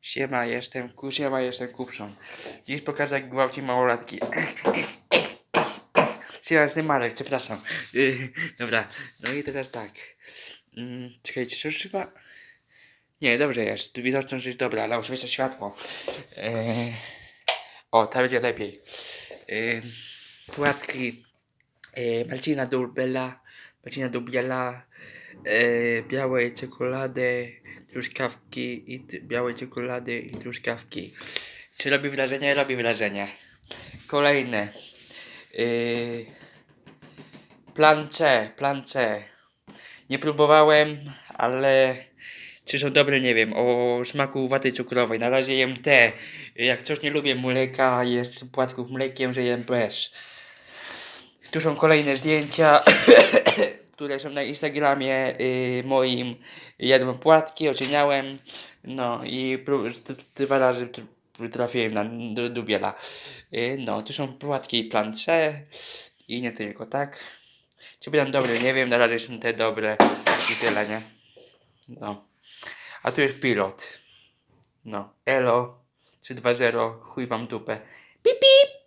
Siema, jestem ku, siema, jestem kupszą. Dziś pokażę jak gwałci małolatki. Siema, jestem Marek, przepraszam. Dobra, no i teraz tak. Mm, czekajcie, czy chyba... Nie, dobrze jest. Widoczność jest dobra, ale oczywiście światło. Eee, o, tak będzie lepiej. Eee, płatki e, Marcina Durbela, Marcina Dubiela, e, białej czekolady, truskawki i białej czekolady i truskawki. Czy robi wrażenie? Robi wrażenie. Kolejne. E, plan C, plan C. Nie próbowałem, ale czy są dobre, nie wiem. O smaku waty cukrowej. Na razie jem te. Jak coś nie lubię mleka, jest płatków mlekiem, że jem bez. Tu są kolejne zdjęcia, które są na Instagramie y, moim. Jadłem płatki, oceniałem. No i dwa razy trafiłem na du- dubiela. Y, no, tu są płatki plan C i nie tylko, tak? Czy będą dobre, nie wiem, na razie są te dobre i tyle, nie? No. A tu jest pilot. No. Elo 320, chuj wam dupę. Pip, pip.